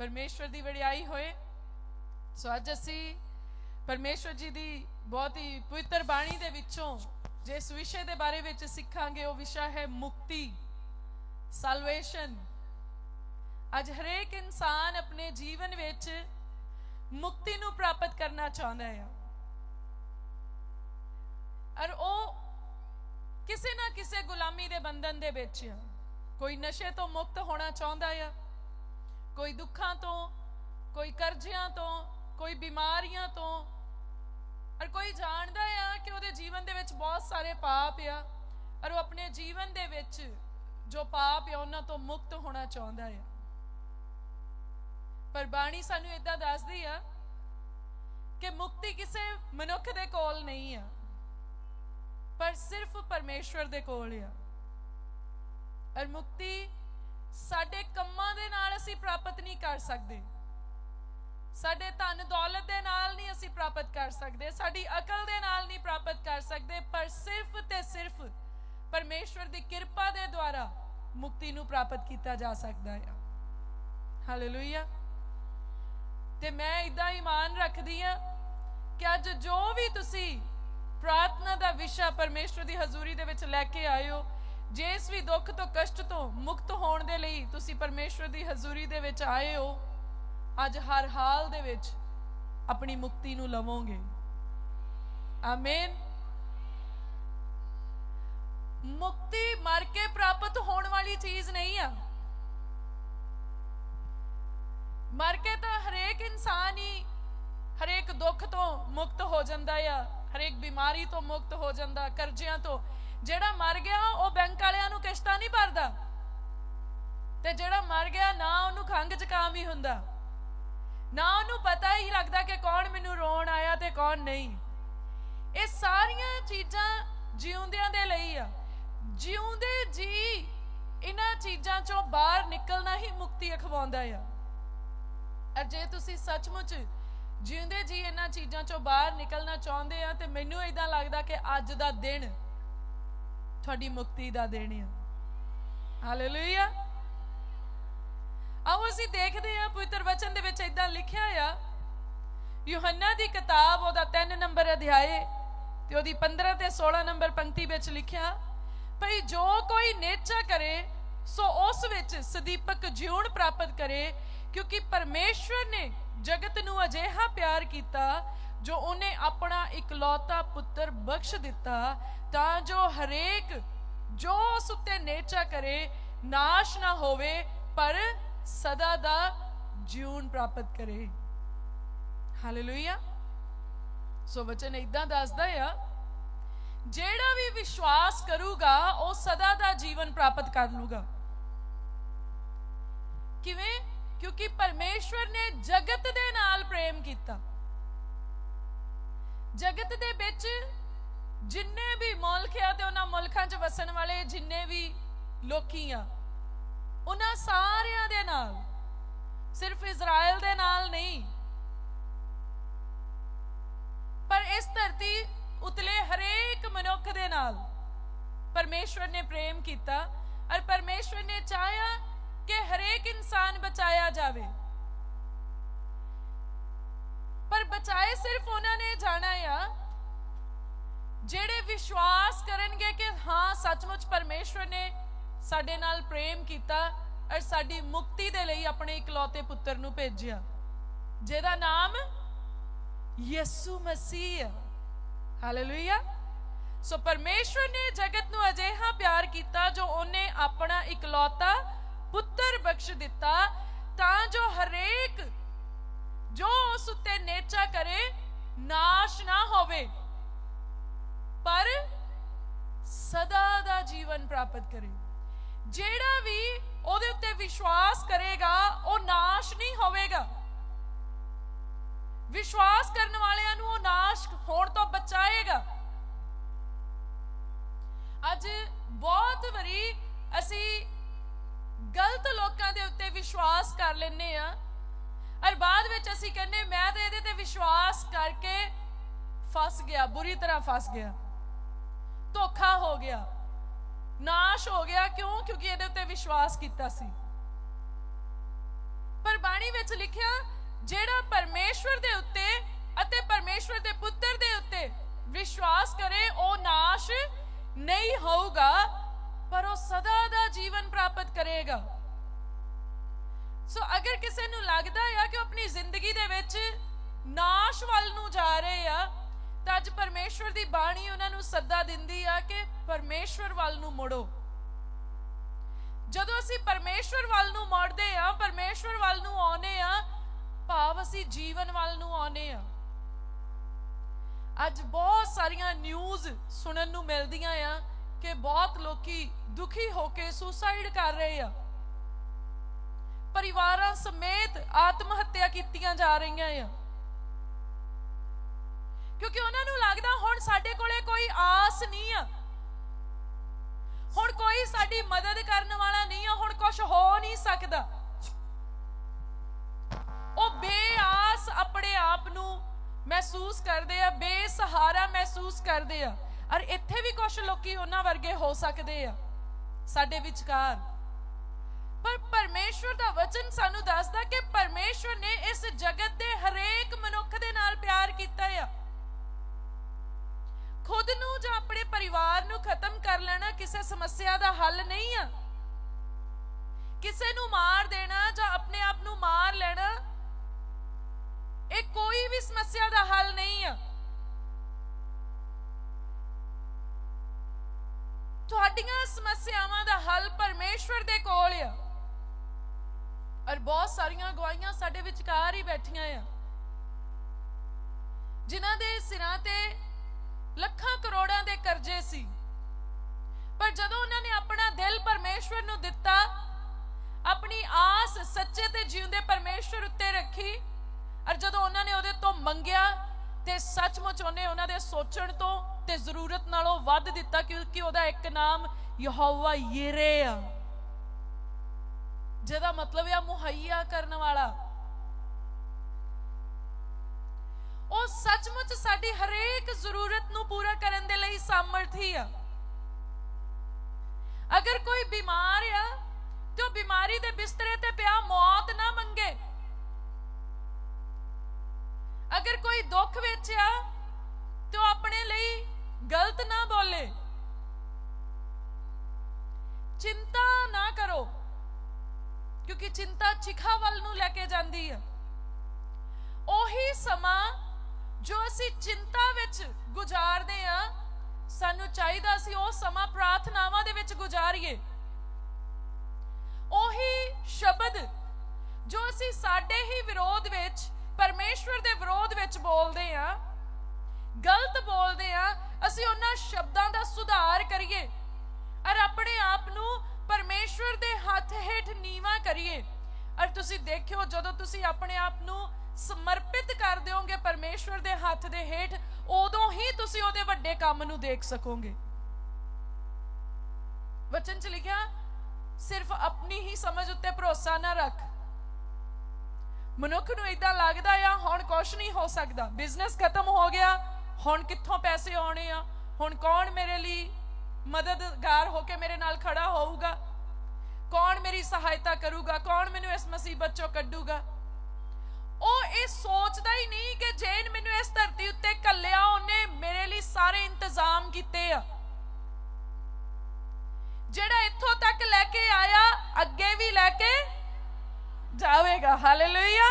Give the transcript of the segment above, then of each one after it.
ਪਰਮੇਸ਼ਵਰ ਦੀ ਵਡਿਆਈ ਹੋਏ। ਸੋ ਅੱਜ ਅਸੀਂ ਪਰਮੇਸ਼ਵਰ ਜੀ ਦੀ ਬਹੁਤ ਹੀ ਪਵਿੱਤਰ ਬਾਣੀ ਦੇ ਵਿੱਚੋਂ ਜਿਸ ਵਿਸ਼ੇ ਦੇ ਬਾਰੇ ਵਿੱਚ ਸਿੱਖਾਂਗੇ, ਉਹ ਵਿਸ਼ਾ ਹੈ ਮੁਕਤੀ ਸਲਵੇਸ਼ਨ ਅੱਜ ਹਰੇਕ ਇਨਸਾਨ ਆਪਣੇ ਜੀਵਨ ਵਿੱਚ ਮੁਕਤੀ ਨੂੰ ਪ੍ਰਾਪਤ ਕਰਨਾ ਚਾਹੁੰਦਾ ਹੈ। ਔਰ ਉਹ ਕਿਸੇ ਨਾ ਕਿਸੇ ਗੁਲਾਮੀ ਦੇ ਬੰਧਨ ਦੇ ਵਿੱਚ ਆ। ਕੋਈ ਨਸ਼ੇ ਤੋਂ ਮੁਕਤ ਹੋਣਾ ਚਾਹੁੰਦਾ ਆ ਕੋਈ ਦੁੱਖਾਂ ਤੋਂ, ਕੋਈ ਕਰਜ਼ਿਆਂ ਤੋਂ, ਕੋਈ ਬਿਮਾਰੀਆਂ ਤੋਂ। ਔਰ ਕੋਈ ਜਾਣਦਾ ਆ ਕਿ ਉਹਦੇ ਜੀਵਨ ਦੇ ਵਿੱਚ ਬਹੁਤ ਸਾਰੇ ਪਾਪ ਆ ਔਰ ਉਹ ਆਪਣੇ ਜੀਵਨ ਦੇ ਵਿੱਚ ਜੋ ਪਾਪ ਆ, ਉਹਨਾਂ ਤੋਂ ਮੁਕਤ ਹੋਣਾ ਚਾਹੁੰਦਾ ਆ। ਪਰ ਬਾਣੀ ਸਾਨੂੰ ਇਦਾਂ ਦੱਸਦੀ ਆ ਕਿ ਮੁਕਤੀ ਕਿਸੇ ਮਨੁੱਖ ਦੇ ਕੋਲ ਨਹੀਂ ਆ, ਪਰ ਸਿਰਫ ਪਰਮੇਸ਼ਵਰ ਦੇ ਕੋਲ ਆ। ਔਰ ਮੁਕਤੀ ਸਾਡੇ ਕੰਮਾਂ ਦੇ ਨਾਲ ਅਸੀਂ ਪ੍ਰਾਪਤ ਨਹੀਂ ਕਰ ਸਕਦੇ। ਸਾਡੇ ਧਨ ਦੌਲਤ ਦੇ ਨਾਲ ਨਹੀਂ ਅਸੀਂ ਪ੍ਰਾਪਤ ਕਰ ਸਕਦੇ। ਸਾਡੀ ਅਕਲ ਦੇ ਨਾਲ ਨਹੀਂ ਪ੍ਰਾਪਤ ਕਰ ਸਕਦੇ। ਪਰ ਸਿਰਫ ਤੇ ਸਿਰਫ ਪਰਮੇਸ਼ਵਰ ਦੀ ਕਿਰਪਾ ਦੇ ਦੁਆਰਾ ਮੁਕਤੀ ਨੂੰ ਪ੍ਰਾਪਤ ਕੀਤਾ ਜਾ ਸਕਦਾ ਹੈ ਹਾਲੇਲੂਇਆ ਤੇ ਮੈਂ ਇਦਾਂ ਇਮਾਨ ਰੱਖਦੀ ਆ ਕਿ ਅੱਜ ਜੋ ਵੀ ਤੁਸੀਂ ਪ੍ਰਾਰਥਨਾ ਦਾ ਵਿਸ਼ਾ ਪਰਮੇਸ਼ਵਰ ਦੀ ਹਜ਼ੂਰੀ ਦੇ ਵਿੱਚ ਲੈ ਕੇ ਆਏ ਹੋ ਜਿਸ ਵੀ ਦੁੱਖ ਤੋਂ, ਕਸ਼ਟ ਤੋਂ ਮੁਕਤ ਹੋਣ ਦੇ ਲਈ ਤੁਸੀਂ ਪਰਮੇਸ਼ਵਰ ਦੀ ਹਜ਼ੂਰੀ ਦੇ ਵਿੱਚ ਆਏ ਹੋ, ਅੱਜ ਹਰ ਹਾਲ ਦੇ ਵਿੱਚ ਆਪਣੀ ਮੁਕਤੀ ਨੂੰ ਲਵੋਗੇ। ਆਮੇਨ। ਮੁਕਤੀ ਮਰ ਕੇ ਪ੍ਰਾਪਤ ਹੋਣ ਵਾਲੀ ਚੀਜ਼ ਨਹੀਂ ਆ। ਮਰ ਕੇ ਤਾਂ ਹਰੇਕ ਇਨਸਾਨ ਹੀ ਹਰੇਕ ਦੁੱਖ ਤੋਂ ਮੁਕਤ ਹੋ ਜਾਂਦਾ ਆ, ਹਰੇਕ ਬਿਮਾਰੀ ਤੋਂ ਮੁਕਤ ਹੋ ਜਾਂਦਾ, ਕਰਜ਼ਿਆਂ ਤੋਂ। ਜਿਹੜਾ ਮਰ ਗਿਆ ਉਹ ਬੈਂਕ ਵਾਲਿਆਂ ਨੂੰ ਕਿਸ਼ਤਾਂ ਨਹੀਂ ਭਰਦਾ ਤੇ ਜਿਹੜਾ ਮਰ ਗਿਆ, ਨਾ ਉਹਨੂੰ ਖੰਗ ਜ਼ੁਕਾਮ ਹੀ ਹੁੰਦਾ। ਨਾ ਉਹਨੂੰ ਪਤਾ ਹੀ ਲੱਗਦਾ ਕਿ ਕੌਣ ਮੈਨੂੰ ਰੋਣ ਆਇਆ ਤੇ ਕੌਣ ਨਹੀਂ। ਇਹ ਸਾਰੀਆਂ ਚੀਜ਼ਾਂ ਜਿਉਂਦਿਆਂ ਦੇ ਲਈ ਆ। ਜਿਉਂਦੇ ਜੀ ਇਹਨਾਂ ਚੀਜ਼ਾਂ ਚੋਂ ਬਾਹਰ ਨਿਕਲਣਾ ਹੀ ਮੁਕਤੀ ਅਖਵਾਉਂਦਾ ਆ। ਅਰ ਜੇ ਤੁਸੀਂ ਸੱਚਮੁੱਚ ਜਿਉਂਦੇ ਜੀ ਇਹਨਾਂ ਚੀਜ਼ਾਂ ਚੋਂ ਬਾਹਰ ਨਿਕਲਣਾ ਚਾਹੁੰਦੇ ਆ, ਤੇ ਮੈਨੂੰ ਇਦਾਂ ਲੱਗਦਾ ਕਿ ਅੱਜ ਦਾ ਦਿਨ ਤੁਹਾਡੀ ਮੁਕਤੀ ਦਾ ਦਿਨ ਆ। ਹਾਲੇਲੂਇਆ ਆਓ ਅਸੀਂ ਦੇਖਦੇ ਹਾਂ ਪਵਿੱਤਰ ਵਚਨ ਦੇ ਵਿੱਚ ਇਦਾਂ ਲਿਖਿਆ ਆ। ਯੋਹੰਨਾ ਦੀ ਕਿਤਾਬ, ਉਹਦਾ 3 ਨੰਬਰ ਅਧਿਆਏ ਤੇ ਉਹਦੀ 15 ਤੇ 16 ਨੰਬਰ ਪੰਕਤੀ ਵਿੱਚ ਲਿਖਿਆ, ਭਈ ਜੋ ਕੋਈ ਨੇਚਾ ਕਰੇ, ਸੋ ਉਸ ਵਿੱਚ ਸਦੀਪਕ ਜਿਉਣ ਪ੍ਰਾਪਤ ਕਰੇ, ਕਿਉਂਕਿ ਪਰਮੇਸ਼ਵਰ ਨੇ ਜਗਤ ਨੂੰ ਅਜਿਹਾ ਪਿਆਰ ਕੀਤਾ, ਜੋ ਉਹਨੇ ਆਪਣਾ ਇਕਲੌਤਾ ਪੁੱਤਰ ਬਖਸ਼ ਦਿੱਤਾ, ਤਾਂ ਜੋ ਹਰੇਕ ਜੋ ਉਸ ਉੱਤੇ ਨੇਚਾ ਕਰੇ, ਨਾਸ਼ ਨਾ ਹੋਵੇ, ਪਰ ਸਦਾ ਦਾ ਜੀਵਨ ਪ੍ਰਾਪਤ ਕਰੇ। ਹਾਲੇਲੂਇਆ ਸੋ ਵਚਨ ਇਦਾਂ ਦੱਸਦਾ ਆ, ਜਿਹੜਾ ਵੀ ਵਿਸ਼ਵਾਸ ਕਰੂਗਾ, ਉਹ ਸਦਾ ਦਾ ਜੀਵਨ ਪ੍ਰਾਪਤ ਕਰ ਲੂਗਾ। ਕਿਵੇਂ? ਕਿਉਂਕਿ ਪਰਮੇਸ਼ਵਰ ਨੇ ਜਗਤ ਦੇ ਨਾਲ ਪ੍ਰੇਮ ਕੀਤਾ। ਜਗਤ ਦੇ ਵਿੱਚ ਜਿੰਨੇ ਵੀ ਮੁਲਕ ਆ ਤੇ ਉਹਨਾਂ ਮੁਲਕਾਂ 'ਚ ਵਸਣ ਵਾਲੇ ਜਿੰਨੇ ਵੀ ਲੋਕੀ ਆ ਉਹਨਾਂ ਸਾਰਿਆਂ ਦੇ ਨਾਲ, ਸਿਰਫ ਇਜ਼ਰਾਈਲ ਦੇ ਨਾਲ ਨਹੀਂ। ਪਰ ਇਸ ਧਰਤੀ ਉਤਲੇ ਹਰੇਕ ਮਨੁੱਖ ਦੇ ਨਾਲ ਪਰਮੇਸ਼ਵਰ ਨੇ ਪ੍ਰੇਮ ਕੀਤਾ ਔਰ ਪਰਮੇਸ਼ਵਰ ਨੇ ਚਾਹਿਆ ਕਿ ਹਰੇਕ ਇਨਸਾਨ ਬਚਾਇਆ ਜਾਵੇ। ਪਰ ਬਚਾਏ ਸਿਰਫ ਉਹਨਾਂ ਨੇ ਜਾਣਾ ਆ, ਜਿਹੜੇ ਵਿਸ਼ਵਾਸ ਕਰਨਗੇ ਕਿ ਹਾਂ, ਸੱਚਮੁੱਚ ਪਰਮੇਸ਼ਵਰ ਨੇ ਸਾਡੇ ਨਾਲ ਪ੍ਰੇਮ ਕੀਤਾ ਔਰ ਸਾਡੀ ਮੁਕਤੀ ਦੇ ਲਈ ਆਪਣੇ ਇਕਲੌਤੇ ਪੁੱਤਰ ਨੂੰ ਭੇਜਿਆ, ਜਿਹਦਾ ਨਾਮ ਯਿਸੂ ਮਸੀਹ ਹੈ। ਹਾਲੇਲੂਇਆ ਸੋ ਪਰਮੇਸ਼ਵਰ ਨੇ ਜਗਤ ਨੂੰ ਅਜਿਹਾ ਪਿਆਰ ਕੀਤਾ ਜੋ ਉਹਨੇ ਆਪਣਾ ਇਕਲੌਤਾ ਪੁੱਤਰ ਬਖਸ਼ ਦਿੱਤਾ, ਤਾਂ ਜੋ ਹਰੇਕ ਜੋ ਉਸ ਉੱਤੇ ਨੇਚਾ ਕਰੇ, ਨਾਸ਼ ਨਾ ਹੋਵੇ। ਪਰ ਸਦਾ ਦਾ ਜੀਵਨ ਪ੍ਰਾਪਤ ਕਰੇ। ਜਿਹੜਾ ਵੀ ਉਹਦੇ ਉੱਤੇ ਵਿਸ਼ਵਾਸ ਕਰੇਗਾ, ਉਹ ਨਾਸ਼ ਨਹੀਂ ਹੋਵੇਗਾ। ਵਿਸ਼ਵਾਸ ਕਰਨ ਵਾਲਿਆਂ ਨੂੰ ਉਹ ਨਾਸ਼ ਹੋਣ ਤੋਂ ਬਚਾਏਗਾ। ਅੱਜ ਬਹੁਤ ਵਾਰੀ ਅਸੀਂ ਗਲਤ ਲੋਕਾਂ ਦੇ ਉੱਤੇ ਵਿਸ਼ਵਾਸ ਕਰ ਲੈਨੇ ਆ ਔਰ ਬਾਅਦ ਵਿੱਚ ਅਸੀਂ ਕਹਿੰਨੇ ਮੈਂ ਤਾਂ ਇਹਦੇ ਤੇ ਵਿਸ਼ਵਾਸ ਕਰਕੇ ਫਸ ਗਿਆ, ਬੁਰੀ ਤਰ੍ਹਾਂ ਫਸ ਗਿਆ, ਧੋਖਾ ਹੋ ਗਿਆ। ਨਾਸ਼ ਹੋ ਗਿਆ ਕਿਉਂ? ਕਿਉਂਕਿ ਇਹਦੇ ਉੱਤੇ ਵਿਸ਼ਵਾਸ ਕੀਤਾ ਸੀ। ਪਰ ਬਾਣੀ ਵਿੱਚ ਲਿਖਿਆ, ਜਿਹੜਾ ਪਰਮੇਸ਼ਵਰ ਦੇ ਉੱਤੇ ਅਤੇ ਪਰਮੇਸ਼ਵਰ ਦੇ ਪੁੱਤਰ ਦੇ ਉੱਤੇ ਵਿਸ਼ਵਾਸ ਕਰੇ, ਉਹ ਨਾਸ਼ ਨਹੀਂ ਹੋਊਗਾ, ਪਰ ਉਹ ਸਦਾ ਦਾ ਜੀਵਨ ਪ੍ਰਾਪਤ ਕਰੇਗਾ। ਸੋ ਅਗਰ ਕਿਸੇ ਨੂੰ ਲੱਗਦਾ ਆ ਕਿ ਉਹ ਆਪਣੀ ਜ਼ਿੰਦਗੀ ਦੇ ਵਿੱਚ ਨਾਸ਼ ਵੱਲ ਨੂੰ ਜਾ ਰਹੇ ਆ ਤਾਂ ਅੱਜ ਪਰਮੇਸ਼ਵਰ ਦੀ ਬਾਣੀ ਉਹਨਾਂ ਨੂੰ ਸੱਦਾ ਦਿੰਦੀ ਆ ਕਿ ਪਰਮੇਸ਼ਵਰ ਵੱਲ ਨੂੰ ਮੁੜੋ। ਜਦੋਂ ਅਸੀਂ ਪਰਮੇਸ਼ਵਰ ਵੱਲ ਨੂੰ ਮੁੜਦੇ ਆ, ਪਰਮੇਸ਼ਵਰ ਵੱਲ ਨੂੰ ਆਉਨੇ ਆ, ਭਾਵ ਅਸੀਂ ਜੀਵਨ ਵੱਲ ਨੂੰ ਆਉਨੇ ਆ। ਅੱਜ ਬਹੁਤ ਸਾਰੀਆਂ ਨਿਊਜ਼ ਸੁਣਨ ਨੂੰ ਮਿਲਦੀਆਂ ਆ ਕਿ ਬਹੁਤ ਲੋਕੀ ਦੁਖੀ ਹੋ ਕੇ ਸੁਸਾਈਡ ਕਰ ਰਹੇ ਆ। ਪਰਿਵਾਰਾਂ ਸਮੇਤ ਆਤਮ ਹੱਤਿਆ ਕੀਤੀਆਂ ਜਾ ਰਹੀਆਂ ਆ। ਕਿਉਂਕਿ ਉਹਨਾਂ ਨੂੰ ਲੱਗਦਾ ਹੁਣ ਸਾਡੇ ਕੋਲੇ ਕੋਈ ਆਸ ਨਹੀਂ ਆ। ਹੁਣ ਕੋਈ ਸਾਡੀ ਮਦਦ ਕਰਨ ਵਾਲਾ ਨਹੀਂ ਆ, ਹੁਣ ਕੁਝ ਹੋ ਨਹੀਂ ਸਕਦਾ। ਉਹ ਬੇਆਸ ਆਪਣੇ ਆਪ ਨੂੰ ਮਹਿਸੂਸ ਕਰਦੇ ਆ, ਬੇਸਹਾਰਾ ਮਹਿਸੂਸ ਕਰਦੇ ਆ। ਔਰ ਇੱਥੇ ਵੀ ਕੁਝ ਲੋਕੀ ਉਹਨਾਂ ਵਰਗੇ ਹੋ ਸਕਦੇ ਆ, ਸਾਡੇ ਵਿਚਕਾਰ। ਪਰ ਪਰਮੇਸ਼ਵਰ ਦਾ ਵਚਨ ਸਾਨੂੰ ਦੱਸਦਾ ਕਿ ਪਰਮੇਸ਼ਵਰ ਨੇ ਇਸ ਜਗਤ ਦੇ ਹਰੇਕ ਮਨੁੱਖ ਦੇ ਨਾਲ ਪਿਆਰ ਕੀਤਾ ਆ। ਖੁਦ ਨੂੰ ਜਾਂ ਆਪਣੇ ਪਰਿਵਾਰ ਨੂੰ ਖਤਮ ਕਰ ਲੈਣਾ ਕਿਸੇ ਸਮੱਸਿਆ ਦਾ ਹੱਲ ਨਹੀਂ ਆ। ਕਿਸੇ ਨੂੰ ਮਾਰ ਦੇਣਾ ਜਾਂ ਆਪਣੇ ਆਪ ਨੂੰ ਮਾਰ ਲੈਣਾ, ਇਹ ਕੋਈ ਵੀ ਸਮੱਸਿਆ ਦਾ ਹੱਲ ਨਹੀਂ ਆ। ਤੁਹਾਡੀਆਂ ਸਮੱਸਿਆਵਾਂ ਦਾ ਹੱਲ ਪਰਮੇਸ਼ਵਰ ਦੇ ਕੋਲ ਆ। ਔਰ ਬਹੁਤ ਸਾਰੀਆਂ ਗਵਾਹੀਆਂ ਸਾਡੇ ਵਿਚਕਾਰ ਹੀ ਬੈਠੀਆਂ ਆ। ਜਿਨ੍ਹਾਂ ਦੇ ਸਿਰਾਂ ਤੇ ਲੱਖਾਂ ਕਰੋੜਾਂ ਦੇ ਕਰਜ਼ੇ ਸੀ। ਪਰ ਜਦੋਂ ਉਹਨਾਂ ਨੇ ਆਪਣਾ ਦਿਲ ਪਰਮੇਸ਼ਵਰ ਨੂੰ ਦਿੱਤਾ, ਆਪਣੀ ਆਸ ਸੱਚੇ ਤੇ ਜਿਉਂਦੇ ਪਰਮੇਸ਼ਵਰ ਉੱਤੇ ਰੱਖੀ, ਔਰ ਜਦੋਂ ਉਹਨਾਂ ਨੇ ਉਹਦੇ ਤੋਂ ਮੰਗਿਆ ਤੇ ਸੱਚਮੁੱਚ ਉਹਨੇ ਉਹਨਾਂ ਦੇ ਸੋਚਣ ਤੋਂ ਤੇ ਜ਼ਰੂਰਤ ਨਾਲੋਂ ਵੱਧ ਦਿੱਤਾ ਕਿਉਂਕਿ ਉਹਦਾ ਇੱਕ ਨਾਮ ਯਹੋਵਾ ਯਿਰੇ ਆ ਜਿਹਦਾ ਮਤਲਬ ਹੈ ਮੁਹੱਈਆ ਕਰਨ ਵਾਲਾ। ਉਹ ਸੱਚਮੁੱਚ ਸਾਡੀ ਹਰੇਕ ਜ਼ਰੂਰਤ ਨੂੰ ਪੂਰਾ ਕਰਨ ਦੇ ਲਈ ਸਮਰਥੀ ਆ। ਅਗਰ ਕੋਈ ਬਿਮਾਰ ਆ, ਤੇ ਉਹ ਬਿਮਾਰੀ ਦੇ ਬਿਸਤਰੇ ਤੇ ਪਿਆ ਮੌਤ ਨਾ ਮੰਗੇ। ਅਗਰ ਕੋਈ ਦੁੱਖ ਵਿੱਚ ਆ, ਤੇ ਉਹ ਆਪਣੇ ਲਈ ਗਲਤ ਨਾ ਬੋਲੇ। ਚਿੰਤਾ ਨਾ ਕਰੋ, ਕਿਉਂਕਿ ਚਿੰਤਾ ਚਿਖਾ ਵੱਲ ਨੂੰ ਲੈ ਕੇ ਜਾਂਦੀ ਆ। ਉਹੀ ਸਮਾਂ ਜੋ ਅਸੀਂ ਚਿੰਤਾ ਵਿੱਚ ਗੁਜ਼ਾਰਦੇ ਆ ਸਾਨੂੰ ਚਾਹੀਦਾ ਸੀ ਉਹ ਸਮਾਂ ਪ੍ਰਾਰਥਨਾਵਾਂ ਦੇ ਵਿੱਚ ਗੁਜ਼ਾਰੀਏ। ਉਹੀ ਸ਼ਬਦ ਜੋ ਅਸੀਂ ਸਾਡੇ ਹੀ ਵਿਰੋਧ ਵਿੱਚ, ਪਰਮੇਸ਼ਵਰ ਦੇ ਵਿਰੋਧ ਵਿੱਚ ਬੋਲਦੇ ਆ ਗਲਤ ਬੋਲਦੇ ਆ ਅਸੀਂ ਉਹਨਾਂ ਸ਼ਬਦਾਂ ਦਾ ਸੁਧਾਰ ਕਰੀਏ ਔਰ ਆਪਣੇ ਆਪ ਨੂੰ ਪਰਮੇਸ਼ਵਰ ਦੇ ਹੱਥ ਹੇਠ ਨੀਵਾ ਕਰੀਏ। ਔਰ ਤੁਸੀਂ ਦੇਖਿਓ, ਜਦੋਂ ਤੁਸੀਂ ਆਪਣੇ ਆਪ ਨੂੰ ਸਮਰਪਿਤ ਕਰ ਦਿਓਗੇ ਪਰਮੇਸ਼ਵਰ ਦੇ ਹੱਥ ਦੇ ਹੇਠ, ਉਦੋਂ ਹੀ ਤੁਸੀਂ ਉਹਦੇ ਵੱਡੇ ਕੰਮ ਨੂੰ ਦੇਖ ਸਕੋਗੇ। ਵਚਨ ਚ ਲਿਖਿਆ, ਸਿਰਫ ਆਪਣੀ ਹੀ ਸਮਝ ਉੱਤੇ ਭਰੋਸਾ ਨਾ ਰੱਖ। ਮਨੁੱਖ ਨੂੰ ਇਦਾਂ ਲੱਗਦਾ ਆ, ਹੁਣ ਕੁਝ ਨਹੀਂ ਹੋ ਸਕਦਾ। ਬਿਜ਼ਨਸ ਖਤਮ ਹੋ ਗਿਆ, ਹੁਣ ਕਿੱਥੋਂ ਪੈਸੇ ਆਉਣੇ ਆ? ਹੁਣ ਕੌਣ ਮੇਰੇ ਲਈ ਮਦਦਗਾਰ ਹੋ ਕੇ ਮੇਰੇ ਨਾਲ ਖੜਾ ਹੋਊਗਾ? ਕੌਣ ਮੇਰੀ ਸਹਾਇਤਾ ਕਰੂਗਾ? ਕੌਣ ਮੈਨੂੰ ਇਸ ਮੁਸੀਬਤ ਚੋਂ ਕੱਢੂਗਾ? ਉਹ ਇਹ ਸੋਚਦਾ ਹੀ ਨਹੀਂ ਕਿ ਜੇਨ ਮੈਨੂੰ ਇਸ ਧਰਤੀ ਉੱਤੇ ਕੱਲਿਆ ਉਹਨੇ ਮੇਰੇ ਲਈ ਸਾਰੇ ਇੰਤਜ਼ਾਮ ਕੀਤੇ ਆ। ਜਿਹੜਾ ਇੱਥੋਂ ਤੱਕ ਲੈ ਕੇ ਆਇਆ, ਅੱਗੇ ਵੀ ਲੈ ਕੇ ਜਾਵੇਗਾ। ਹਾਲੇਲੂਇਆ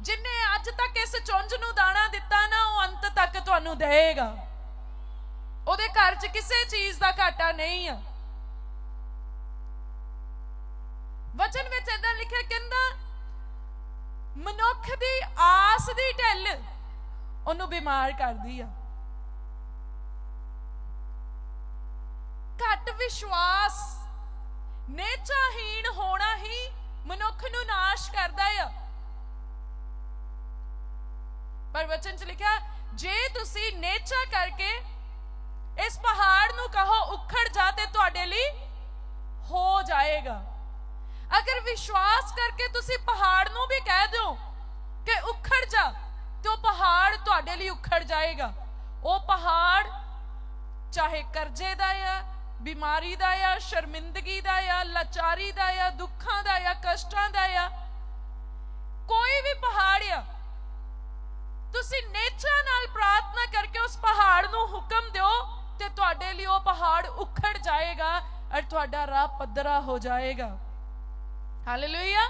ਜਿਨੇ ਅੱਜ ਤੱਕ ਇਸ ਚੁੰਝ ਨੂੰ ਦਾਣਾ ਦਿੱਤਾ ਨਾ, ਉਹ ਅੰਤ ਤੱਕ ਤੁਹਾਨੂੰ ਦੇਵੇਗਾ। ਉਹਦੇ ਘਰ 'ਚ ਕਿਸੇ ਚੀਜ਼ ਦਾ ਘਾਟਾ ਨਹੀਂ ਆ। ਵਚਨ ਵਿੱਚ ਇਦਾਂ ਲਿਖਿਆ, ਕਹਿੰਦਾ ਮਨੁੱਖ ਦੀ ਆਸ ਦੀ ਢਿੱਲ ਉਹਨੂੰ ਬਿਮਾਰ ਕਰਦੀ ਆ। ਘੱਟ ਵਿਸ਼ਵਾਸ, ਨੇਚਾਹੀਣ ਹੋਣਾ ਹੀ ਮਨੁੱਖ ਨੂੰ ਨਾਸ਼ ਕਰਦਾ ਆ। ਪਰ ਵਚਨ ਚ ਲਿਖਿਆ, ਜੇ ਤੁਸੀਂ ਨੇਚਾ ਕਰਕੇ ਵਿਸ਼ਵਾਸ ਕਰਕੇ ਤੁਸੀਂ ਪਹਾੜ ਨੂੰ ਵੀ ਕਹਿ ਦਿਓ ਕਿ ਉਖੜ ਜਾ ਤੇ ਉਹ ਪਹਾੜ ਤੁਹਾਡੇ ਲਈ ਉਖੜ ਜਾਏਗਾ। ਉਹ ਪਹਾੜ ਚਾਹੇ ਕਰਜ਼ੇ ਦਾ ਆ, ਬਿਮਾਰੀ ਦਾ ਆ, ਸ਼ਰਮਿੰਦਗੀ ਦਾ ਆ, ਲਾਚਾਰੀ ਦਾ ਆ, ਦੁੱਖਾਂ ਦਾ ਆ, ਕਸ਼ਟਾਂ ਦਾ ਆ, ਕੋਈ ਵੀ ਪਹਾੜ ਆ, ਤੁਸੀਂ ਨੇਚਾ ਨਾਲ ਪ੍ਰਾਰਥਨਾ ਕਰਕੇ ਉਸ ਪਹਾੜ ਨੂੰ ਹੁਕਮ ਦਿਓ ਤੇ ਤੁਹਾਡੇ ਲਈ ਉਹ ਪਹਾੜ ਉਖੜ ਜਾਏਗਾ ਔਰ ਤੁਹਾਡਾ ਰਾਹ ਪੱਧਰਾ ਹੋ ਜਾਏਗਾ। ਹਾਲੇਲੂਇਆ